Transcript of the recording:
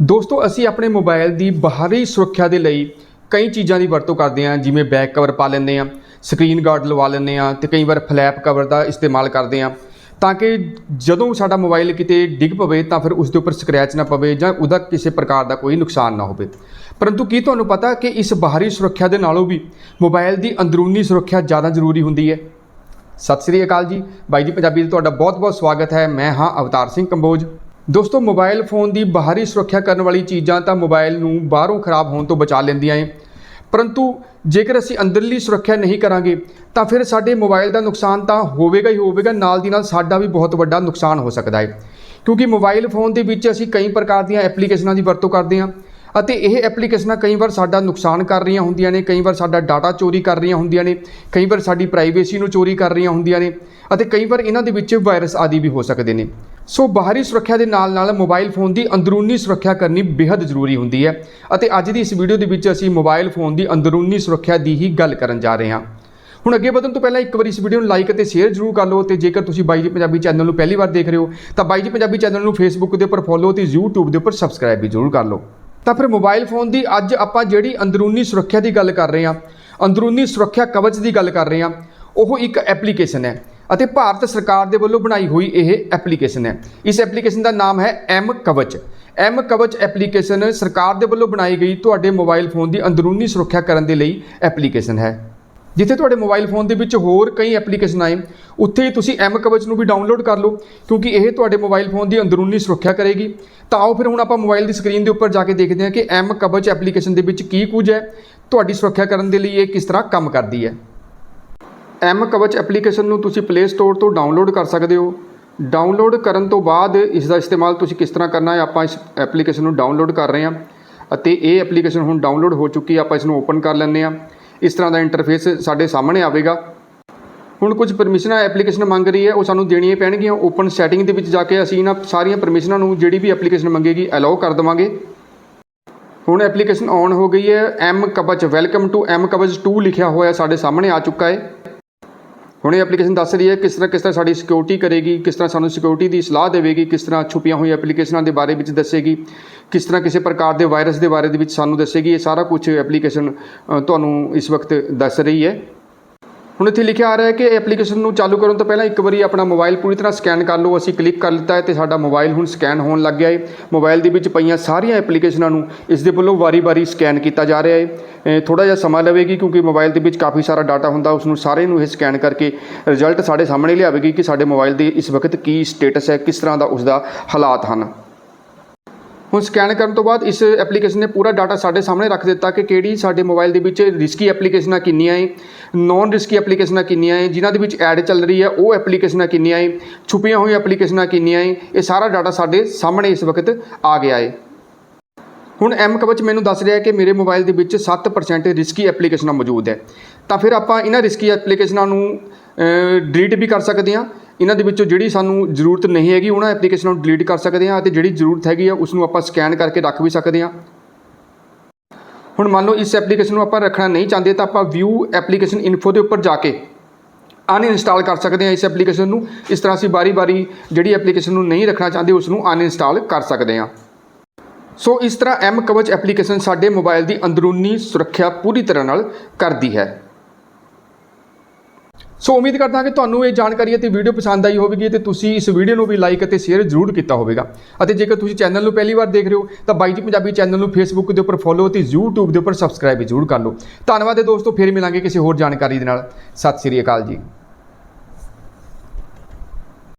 ਦੋਸਤੋ, ਅਸੀਂ ਆਪਣੇ ਮੋਬਾਈਲ ਦੀ ਬਾਹਰੀ ਸੁਰੱਖਿਆ ਦੇ ਲਈ ਕਈ ਚੀਜ਼ਾਂ ਦੀ ਵਰਤੋਂ ਕਰਦੇ ਹਾਂ, ਜਿਵੇਂ ਬੈਕ ਕਵਰ ਪਾ ਲੈਂਦੇ ਹਾਂ, ਸਕਰੀਨ ਗਾਰਡ ਲਵਾ ਲੈਂਦੇ ਹਾਂ ਤੇ ਕਈ ਵਾਰ ਫਲੈਪ ਕਵਰ ਦਾ ਇਸਤੇਮਾਲ ਕਰਦੇ ਹਾਂ ਤਾਂ ਕਿ ਜਦੋਂ ਸਾਡਾ ਮੋਬਾਈਲ ਕਿਤੇ ਡਿੱਗ ਪਵੇ ਤਾਂ ਫਿਰ ਉਸ ਦੇ ਉੱਪਰ ਸਕ੍ਰੈਚ ਨਾ ਪਵੇ ਜਾਂ ਉਹਦਾ ਕਿਸੇ ਪ੍ਰਕਾਰ ਦਾ ਕੋਈ ਨੁਕਸਾਨ ਨਾ ਹੋਵੇ। ਪਰੰਤੂ ਕੀ ਤੁਹਾਨੂੰ ਪਤਾ ਕਿ ਇਸ ਬਾਹਰੀ ਸੁਰੱਖਿਆ ਦੇ ਨਾਲੋਂ ਵੀ ਮੋਬਾਈਲ ਦੀ ਅੰਦਰੂਨੀ ਸੁਰੱਖਿਆ ਜ਼ਿਆਦਾ ਜ਼ਰੂਰੀ ਹੁੰਦੀ ਹੈ? ਸਤਿ ਸ੍ਰੀ ਅਕਾਲ ਜੀ। ਬਾਈ ਜੀ ਪੰਜਾਬੀ ਦਾ ਤੁਹਾਡਾ ਬਹੁਤ-ਬਹੁਤ ਸਵਾਗਤ ਹੈ। ਮੈਂ ਹਾਂ ਅਵਤਾਰ ਸਿੰਘ ਕੰਬੋਜ। ਦੋਸਤੋ, ਮੋਬਾਈਲ ਫੋਨ ਦੀ ਬਾਹਰੀ ਸੁਰੱਖਿਆ ਕਰਨ ਵਾਲੀ ਚੀਜ਼ਾਂ ਤਾਂ ਮੋਬਾਈਲ ਨੂੰ ਬਾਹਰੋਂ ਖਰਾਬ ਹੋਣ ਤੋਂ ਬਚਾ ਲੈਂਦੀਆਂ ਏ। ਪਰੰਤੂ, ਜੇਕਰ ਅਸੀਂ ਅੰਦਰਲੀ ਸੁਰੱਖਿਆ ਨਹੀਂ ਕਰਾਂਗੇ, ਤਾਂ ਫਿਰ ਸਾਡੇ ਮੋਬਾਈਲ ਦਾ ਨੁਕਸਾਨ ਤਾਂ ਹੋਵੇਗਾ ਹੀ ਹੋਵੇਗਾ, ਨਾਲ ਦੀ ਨਾਲ ਸਾਡਾ ਵੀ ਬਹੁਤ ਵੱਡਾ ਨੁਕਸਾਨ ਹੋ ਸਕਦਾ ਹੈ ਕਿਉਂਕਿ ਮੋਬਾਈਲ ਫੋਨ ਦੇ ਵਿੱਚ ਅਸੀਂ ਕਈ ਪ੍ਰਕਾਰ ਦੀਆਂ ਐਪਲੀਕੇਸ਼ਨਾਂ ਦੀ ਵਰਤੋਂ ਕਰਦੇ ਹਾਂ ਅਤੇ ਇਹ ਐਪਲੀਕੇਸ਼ਨਾਂ ਕਈ ਵਾਰ ਸਾਡਾ ਨੁਕਸਾਨ ਕਰ ਰਹੀਆਂ ਹੁੰਦੀਆਂ ਨੇ, ਕਈ ਵਾਰ ਸਾਡਾ ਡਾਟਾ ਚੋਰੀ ਕਰ ਰਹੀਆਂ ਹੁੰਦੀਆਂ ਨੇ, ਕਈ ਵਾਰ ਸਾਡੀ ਪ੍ਰਾਈਵੇਸੀ ਨੂੰ ਚੋਰੀ ਕਰ ਰਹੀਆਂ ਹੁੰਦੀਆਂ ਨੇ ਅਤੇ ਕਈ ਵਾਰ ਇਹਨਾਂ ਦੇ ਵਿੱਚ ਵਾਇਰਸ ਆਦਿ ਵੀ ਹੋ ਸਕਦੇ ਨੇ। ਸੋ ਬਾਹਰੀ ਸੁਰੱਖਿਆ ਦੇ ਨਾਲ ਨਾਲ ਮੋਬਾਈਲ ਫੋਨ ਦੀ ਅੰਦਰੂਨੀ ਸੁਰੱਖਿਆ ਕਰਨੀ ਬੇहद ਜ਼ਰੂਰੀ ਹੁੰਦੀ ਹੈ ਅਤੇ ਅੱਜ ਦੀ ਇਸ ਵੀਡੀਓ ਦੇ ਵਿੱਚ ਅਸੀਂ ਮੋਬਾਈਲ ਫੋਨ ਦੀ ਅੰਦਰੂਨੀ ਸੁਰੱਖਿਆ ਦੀ ਹੀ ਗੱਲ ਕਰਨ ਜਾ ਰਹੇ ਹਾਂ। ਹੁਣ ਅੱਗੇ ਵਧਣ ਤੋਂ ਪਹਿਲਾਂ ਇੱਕ ਵਾਰੀ ਇਸ ਵੀਡੀਓ ਨੂੰ ਲਾਈਕ ਅਤੇ ਸ਼ੇਅਰ ਜ਼ਰੂਰ ਕਰ ਲਓ ਤੇ ਜੇਕਰ ਤੁਸੀਂ ਬਾਈ ਜੀ ਪੰਜਾਬੀ ਚੈਨਲ ਨੂੰ ਪਹਿਲੀ ਵਾਰ ਦੇਖ ਰਹੇ ਹੋ, ਤਾਂ ਬਾਈ ਜੀ ਪੰਜਾਬੀ ਚੈਨਲ ਨੂੰ ਫੇਸਬੁੱਕ ਦੇ ਉੱਪਰ ਫੋਲੋ ਤੇ YouTube ਦੇ ਉੱਪਰ ਸਬਸਕ੍ਰਾਈਬ ਵੀ ਜ਼ਰੂਰ ਕਰ ਲਓ। ਤਾਂ ਫਿਰ ਮੋਬਾਈਲ ਫੋਨ ਦੀ ਅੱਜ ਆਪਾਂ ਜਿਹੜੀ ਅੰਦਰੂਨੀ ਸੁਰੱਖਿਆ ਦੀ ਗੱਲ ਕਰ ਰਹੇ ਹਾਂ, ਅੰਦਰੂਨੀ ਸੁਰੱਖਿਆ ਕਵਚ ਦੀ ਗੱਲ ਕਰ ਰਹੇ ਹਾਂ, ਉਹ ਇੱਕ ਐਪਲੀਕੇਸ਼ਨ ਹੈ। ਅਤੇ ਭਾਰਤ ਸਰਕਾਰ ਦੇ ਵੱਲੋਂ ਬਣਾਈ ਹੋਈ ਇਹ ਐਪਲੀਕੇਸ਼ਨ ਹੈ। ਇਸ ਐਪਲੀਕੇਸ਼ਨ ਦਾ ਨਾਮ ਹੈ M Kavach. M Kavach application ਸਰਕਾਰ ਦੇ ਵੱਲੋਂ ਬਣਾਈ ਗਈ ਤੁਹਾਡੇ ਮੋਬਾਈਲ ਫੋਨ ਦੀ ਅੰਦਰੂਨੀ ਸੁਰੱਖਿਆ ਕਰਨ ਦੇ ਲਈ ਐਪਲੀਕੇਸ਼ਨ ਹੈ। ਜਿੱਥੇ ਤੁਹਾਡੇ ਮੋਬਾਈਲ ਫੋਨ ਦੇ ਵਿੱਚ ਹੋਰ ਕਈ ਐਪਲੀਕੇਸ਼ਨ ਆਏ, ਉੱਥੇ ਹੀ ਤੁਸੀਂ ਐਮ ਕਵਚ ਨੂੰ ਵੀ ਡਾਊਨਲੋਡ ਕਰ ਲਓ, ਕਿਉਂਕਿ ਇਹ ਤੁਹਾਡੇ ਮੋਬਾਈਲ ਫੋਨ ਦੀ ਅੰਦਰੂਨੀ ਸੁਰੱਖਿਆ ਕਰੇਗੀ। ਤਾਂ ਆਓ ਫਿਰ ਹੁਣ ਆਪਾਂ ਮੋਬਾਈਲ ਦੀ ਸਕਰੀਨ ਦੇ ਉੱਪਰ ਜਾ ਕੇ ਦੇਖਦੇ ਹਾਂ ਕਿ ਐਮ ਕਵਚ ਐਪਲੀਕੇਸ਼ਨ ਦੇ ਵਿੱਚ ਕੀ ਕੁਝ ਹੈ, ਤੁਹਾਡੀ ਸੁਰੱਖਿਆ ਕਰਨ ਦੇ ਲਈ ਇਹ ਕਿਸ ਤਰ੍ਹਾਂ ਕੰਮ ਕਰਦੀ ਹੈ। ਐਮ ਕਵਚ ਐਪਲੀਕੇਸ਼ਨ ਨੂੰ ਤੁਸੀਂ ਪਲੇ ਸਟੋਰ ਤੋਂ ਡਾਊਨਲੋਡ ਕਰ ਸਕਦੇ ਹੋ। ਡਾਊਨਲੋਡ ਕਰਨ ਤੋਂ ਬਾਅਦ ਇਸ ਦਾ ਇਸਤੇਮਾਲ ਤੁਸੀਂ ਕਿਸ ਤਰ੍ਹਾਂ ਕਰਨਾ ਹੈ, ਆਪਾਂ ਇਸ ਐਪਲੀਕੇਸ਼ਨ ਨੂੰ ਡਾਊਨਲੋਡ ਕਰ ਰਹੇ ਹਾਂ। ਅਤੇ ਇਹ ਐਪਲੀਕੇਸ਼ਨ ਹੁਣ ਡਾਊਨਲੋਡ ਹੋ ਚੁੱਕੀ ਹੈ, ਆਪਾਂ ਇਸ ਨੂੰ ਓਪਨ ਕਰ ਲੈਂਦੇ ਹਾਂ। ਇਸ ਤਰ੍ਹਾਂ ਦਾ ਇੰਟਰਫੇਸ ਸਾਡੇ ਸਾਹਮਣੇ ਆਵੇਗਾ। ਹੁਣ ਕੁਝ ਪਰਮਿਸ਼ਨਾਂ ਐਪਲੀਕੇਸ਼ਨ ਮੰਗ ਰਹੀ ਹੈ, ਉਹ ਸਾਨੂੰ ਦੇਣੀਆਂ ਪੈਣਗੀਆਂ। ਓਪਨ ਸੈਟਿੰਗ ਦੇ ਵਿੱਚ ਜਾ ਕੇ ਅਸੀਂ ਇਹਨਾਂ ਸਾਰੀਆਂ ਪਰਮਿਸ਼ਨਾਂ ਨੂੰ ਜਿਹੜੀ ਵੀ ਐਪਲੀਕੇਸ਼ਨ ਮੰਗੇਗੀ ਅਲਾਉ ਕਰ ਦੇਵਾਂਗੇ। ਹੁਣ ਐਪਲੀਕੇਸ਼ਨ ਔਨ ਹੋ ਗਈ ਹੈ। M Kavach welcome to M Kavach 2 ਲਿਖਿਆ ਹੋਇਆ ਸਾਡੇ ਸਾਹਮਣੇ ਆ ਚੁੱਕਾ ਹੈ। ਹੁਣ ਇਹ ਐਪਲੀਕੇਸ਼ਨ ਦੱਸ ਰਹੀ ਹੈ ਕਿਸ ਤਰ੍ਹਾਂ ਕਿਸ ਤਰ੍ਹਾਂ ਸਾਡੀ ਸਿਕਿਉਰਿਟੀ ਕਰੇਗੀ, ਕਿਸ ਤਰ੍ਹਾਂ ਸਾਨੂੰ ਸਿਕਿਉਰਿਟੀ ਦੀ ਸਲਾਹ ਦੇਵੇਗੀ, ਕਿਸ ਤਰ੍ਹਾਂ ਛੁਪੀਆਂ ਹੋਈਆਂ ਐਪਲੀਕੇਸ਼ਨਾਂ ਦੇ ਬਾਰੇ ਵਿੱਚ ਦੱਸੇਗੀ, ਕਿਸ ਤਰ੍ਹਾਂ ਕਿਸੇ ਪ੍ਰਕਾਰ ਦੇ ਵਾਇਰਸ ਦੇ ਬਾਰੇ ਦੇ ਵਿੱਚ ਸਾਨੂੰ ਦੱਸੇਗੀ, ਇਹ ਸਾਰਾ ਕੁਝ ਐਪਲੀਕੇਸ਼ਨ ਤੁਹਾਨੂੰ ਇਸ ਵਕਤ ਦੱਸ ਰਹੀ ਹੈ। ਹੁਣ ਇੱਥੇ ਲਿਖਿਆ ਆ ਰਿਹਾ ਹੈ ਕਿ ਐਪਲੀਕੇਸ਼ਨ ਨੂੰ ਚਾਲੂ ਕਰਨ ਤੋਂ ਪਹਿਲਾਂ ਇੱਕ ਵਾਰੀ ਆਪਣਾ ਮੋਬਾਈਲ ਪੂਰੀ ਤਰ੍ਹਾਂ ਸਕੈਨ ਕਰ ਲਓ। ਅਸੀਂ ਕਲਿੱਕ ਕਰ ਲਿੱਤਾ ਹੈ ਤੇ ਸਾਡਾ ਮੋਬਾਈਲ ਹੁਣ ਸਕੈਨ ਹੋਣ ਲੱਗ ਗਿਆ ਹੈ। ਮੋਬਾਈਲ ਦੇ ਵਿੱਚ ਪਈਆਂ ਸਾਰੀਆਂ ਐਪਲੀਕੇਸ਼ਨਾਂ ਨੂੰ ਇਸ ਦੇ ਵੱਲੋਂ ਵਾਰੀ-ਵਾਰੀ ਸਕੈਨ ਕੀਤਾ ਜਾ ਰਿਹਾ ਹੈ। ਥੋੜਾ ਜਿਹਾ ਸਮਾਂ ਲਵੇਗੀ ਕਿਉਂਕਿ ਮੋਬਾਈਲ ਦੇ ਵਿੱਚ ਕਾਫੀ ਸਾਰਾ ਡਾਟਾ ਹੁੰਦਾ ਉਸ ਨੂੰ ਸਾਰੇ ਨੂੰ ਇਹ ਸਕੈਨ ਕਰਕੇ ਰਿਜ਼ਲਟ ਸਾਡੇ ਸਾਹਮਣੇ ਲਿਆਵੇਗੀ ਕਿ ਸਾਡੇ ਮੋਬਾਈਲ ਦੀ ਇਸ ਵਕਤ ਕੀ ਸਟੇਟਸ ਹੈ, ਕਿਸ ਤਰ੍ਹਾਂ ਦਾ ਉਸ ਦਾ ਹਾਲਾਤ ਹਨ। ਹੁਣ ਸਕੈਨ ਕਰਨ ਤੋਂ ਬਾਅਦ ਇਸ ਐਪਲੀਕੇਸ਼ਨ ਨੇ ਪੂਰਾ ਡਾਟਾ ਸਾਡੇ ਸਾਹਮਣੇ ਰੱਖ ਦਿੱਤਾ ਕਿ ਕਿਹੜੀ ਸਾਡੇ ਮੋਬਾਈਲ ਦੇ ਵਿੱਚ ਰਿਸਕੀ ਐਪਲੀਕੇਸ਼ਨਾਂ ਕਿੰਨੀਆਂ ਹੈ ਨੌਨ ਰਿਸਕੀ ਐਪਲੀਕੇਸ਼ਨਾਂ ਕਿੰਨੀਆਂ ਹੈ ਜਿਨ੍ਹਾਂ ਦੇ ਵਿੱਚ ਐਡ ਚੱਲ ਰਹੀ ਹੈ, ਉਹ ਐਪਲੀਕੇਸ਼ਨਾਂ ਕਿੰਨੀਆਂ ਹੈ ਛੁਪੀਆਂ ਹੋਈਆਂ ਐਪਲੀਕੇਸ਼ਨਾਂ ਕਿੰਨੀਆਂ ਹੈ ਇਹ ਸਾਰਾ ਡਾਟਾ ਸਾਡੇ ਸਾਹਮਣੇ ਇਸ ਵਕਤ ਆ ਗਿਆ ਹੈ ਹੁਣ ਐਮ ਕਵਚ ਮੈਨੂੰ ਦੱਸ ਰਿਹਾ ਹੈ ਕਿ ਮੇਰੇ ਮੋਬਾਈਲ ਦੇ ਵਿੱਚ 7% ਰਿਸਕੀ ਐਪਲੀਕੇਸ਼ਨਾਂ ਮੌਜੂਦ ਹੈ। ਤਾਂ ਫਿਰ ਆਪਾਂ ਇਹਨਾਂ ਰਿਸਕੀ ਐਪਲੀਕੇਸ਼ਨਾਂ ਨੂੰ ਡਿਲੀਟ ਵੀ ਕਰ ਸਕਦੇ ਹਾਂ। ਇਹਨਾਂ ਦੇ ਵਿੱਚੋਂ ਜਿਹੜੀ ਸਾਨੂੰ ਜ਼ਰੂਰਤ ਨਹੀਂ ਹੈਗੀ, ਉਹਨਾਂ ਐਪਲੀਕੇਸ਼ਨਾਂ ਨੂੰ ਡਿਲੀਟ ਕਰ ਸਕਦੇ ਹਾਂ ਅਤੇ ਜਿਹੜੀ ਜ਼ਰੂਰਤ ਹੈਗੀ ਆ ਉਸ ਨੂੰ ਆਪਾਂ ਸਕੈਨ ਕਰਕੇ ਰੱਖ ਵੀ ਸਕਦੇ ਹਾਂ। ਹੁਣ ਮੰਨ ਲਓ ਇਸ ਐਪਲੀਕੇਸ਼ਨ ਨੂੰ ਆਪਾਂ ਰੱਖਣਾ ਨਹੀਂ ਚਾਹੁੰਦੇ, ਤਾਂ ਆਪਾਂ ਵਿਊ ਐਪਲੀਕੇਸ਼ਨ ਇਨਫੋ ਦੇ ਉੱਪਰ ਜਾ ਕੇ ਅਨਇੰਸਟਾਲ ਕਰ ਸਕਦੇ ਹਾਂ ਇਸ ਐਪਲੀਕੇਸ਼ਨ ਨੂੰ। ਇਸ ਤਰ੍ਹਾਂ ਅਸੀਂ ਬਾਰੀ-ਬਾਰੀ ਜਿਹੜੀ ਐਪਲੀਕੇਸ਼ਨ ਨੂੰ ਨਹੀਂ ਰੱਖਣਾ ਚਾਹੁੰਦੇ ਉਸ ਨੂੰ ਅਨਇੰਸਟਾਲ ਕਰ ਸਕਦੇ ਹਾਂ। ਸੋ ਇਸ ਤਰ੍ਹਾਂ ਐਮ ਕਵਚ ਐਪਲੀਕੇਸ਼ਨ ਸਾਡੇ ਮੋਬਾਈਲ ਦੀ ਅੰਦਰੂਨੀ ਸੁਰੱਖਿਆ ਪੂਰੀ ਤਰ੍ਹਾਂ ਨਾਲ ਕਰਦੀ ਹੈ। ਸੋ ਉਮੀਦ ਕਰਦਾ ਹਾਂ ਕਿ ਤੁਹਾਨੂੰ ਇਹ ਜਾਣਕਾਰੀ ਅਤੇ ਵੀਡੀਓ ਪਸੰਦ ਆਈ ਹੋਵੇਗੀ ਤੇ ਤੁਸੀਂ ਇਸ ਵੀਡੀਓ ਨੂੰ ਵੀ ਲਾਈਕ ਅਤੇ ਸ਼ੇਅਰ ਜ਼ਰੂਰ ਕੀਤਾ ਹੋਵੇਗਾ। ਅਤੇ ਜੇਕਰ ਤੁਸੀਂ ਚੈਨਲ ਨੂੰ ਪਹਿਲੀ ਵਾਰ ਦੇਖ ਰਹੇ ਹੋ, ਤਾਂ ਬਾਈ ਜੀ ਪੰਜਾਬੀ ਚੈਨਲ ਨੂੰ ਫੇਸਬੁੱਕ ਦੇ ਉੱਪਰ ਫੋਲੋ ਅਤੇ YouTube ਦੇ ਉੱਪਰ ਸਬਸਕ੍ਰਾਈਬ ਜ਼ਰੂਰ ਕਰ ਲਓ। ਧੰਨਵਾਦ ਹੈ ਦੋਸਤੋ, ਫਿਰ ਮਿਲਾਂਗੇ ਕਿਸੇ ਹੋਰ ਜਾਣਕਾਰੀ ਦੇ ਨਾਲ। ਸਤਿ ਸ੍ਰੀ ਅਕਾਲ ਜੀ।